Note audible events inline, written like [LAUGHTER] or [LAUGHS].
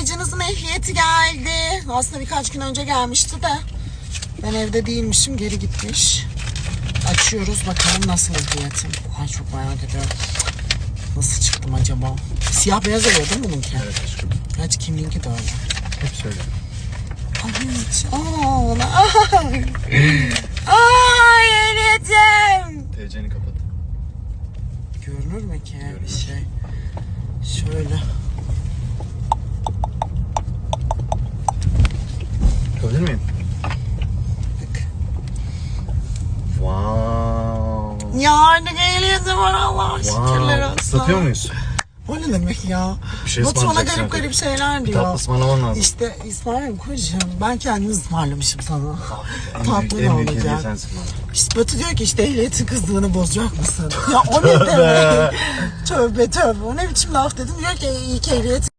bacınızın ehliyeti geldi. Aslında birkaç gün önce gelmişti de. Ben evde değilmişim geri gitmiş. Açıyoruz bakalım nasıl ehliyetim. Ay çok merak ediyorum. Nasıl çıktım acaba? Siyah beyaz oluyor değil mi bununki? Evet aşkım. Kaç kimliğinki de öyle. Hep söyle. Ay hiç. Aa, ay. Ay ehliyetim. TC'ni kapat. Görünür mü ki bir Görünür. şey? Şöyle. Mü? Bak. Wow. Ya artık ehliyetim var Allah şükürler olsun. Islatıyor muyuz? O ne demek ya? Bir şey Batu bana garip garip şeyler diyor. tatlı ısmarlaman lazım. İşte İsmail kocam ben kendim ısmarlamışım sana. En Tatlı ne olacak? İşte Batu diyor ki işte ehliyetin kızlığını bozacak mısın? ya o ne [LAUGHS] demek? tövbe tövbe o ne biçim laf dedim diyor ki iyi ki ehliyet